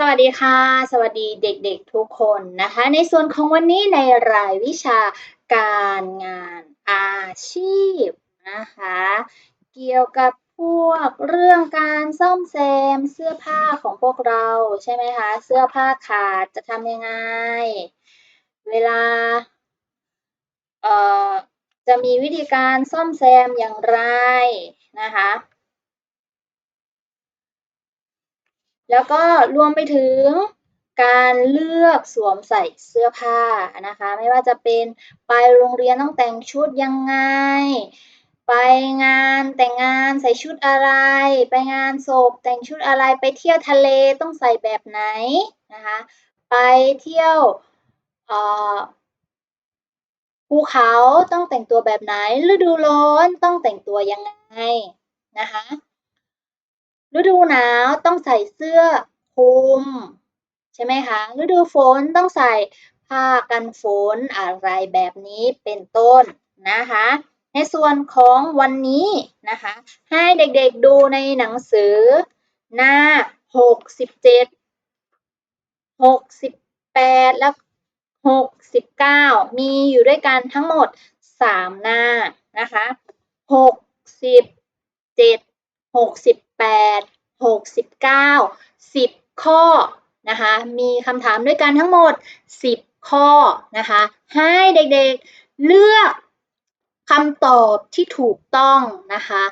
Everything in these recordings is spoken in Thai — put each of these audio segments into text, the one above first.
สวัสดีค่ะ สวัสดีเด็กๆทุกคนนะคะ ในส่วนของวันนี้ในรายวิชาการงานอาชีพนะคะ เกี่ยวกับพวกเรื่องการซ่อมแซมเสื้อผ้าของพวกเราใช่ไหมคะ เสื้อผ้าขาดจะทำยังไง เวลาเอ่อจะมีวิธีการซ่อมแซมอย่างไรนะคะ แล้วก็รวมไปถึงการเลือกสวมใส่เสื้อผ้านะคะ ไม่ว่าจะเป็นไปโรงเรียนต้องแต่งชุดยังไง ไปงานแต่งงานใส่ชุดอะไร ไปงานศพแต่งชุดอะไรไปเที่ยวทะเลต้องใส่แบบไหนนะคะ ไปเที่ยวภูเขาต้องแต่งตัวแบบไหนฤดูร้อนต้องแต่งตัวยังไงนะคะ ฤดูหนาวต้องใส่เสื้อคลุม ใช่ไหมคะ ฤดูฝนต้องใส่ผ้ากันฝนอะไรแบบนี้เป็นต้นนะคะ ในส่วนของวันนี้นะคะ ให้เด็กๆดูในหนังสือ หน้า 67 68 และ69 มีอยู่ด้วยกันทั้งหมด 3 หน้านะคะ67 68 69 10 ข้อนะคะมีคำถามด้วยกันทั้งหมด 10 ข้อนะคะให้เด็กๆเลือกคำตอบที่ถูกต้องนะคะ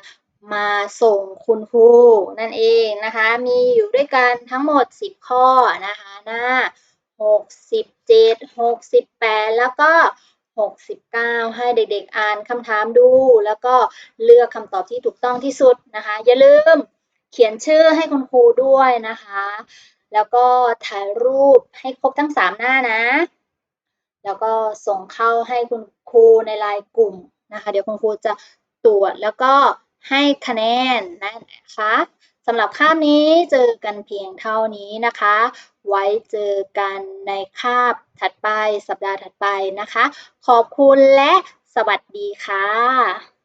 มาส่งคุณครูนั่นเองนะคะมีอยู่ด้วยกันทั้งหมด 10 ข้อนะคะหน้า 67 68 แล้วก็ 69 ให้เด็กๆอ่านคำถามดู แล้วก็เลือกคำตอบที่ถูกต้องที่สุดนะคะ อย่าลืม ขียนชื่อให้คุณครูด้วยนะคะ แล้วก็ถ่ายรูปให้ครบทั้ง 3 หน้านะ แล้วก็ส่งเข้าให้คุณครูในไลน์กลุ่มนะคะ เดี๋ยวคุณครูจะตรวจแล้วก็ให้คะแนนนะคะสำหรับคาบนี้เจอกันเพียงเท่านี้นะคะ ไว้เจอกันในคาบถัดไปสัปดาห์ถัดไปนะคะ ขอบคุณและสวัสดีค่ะ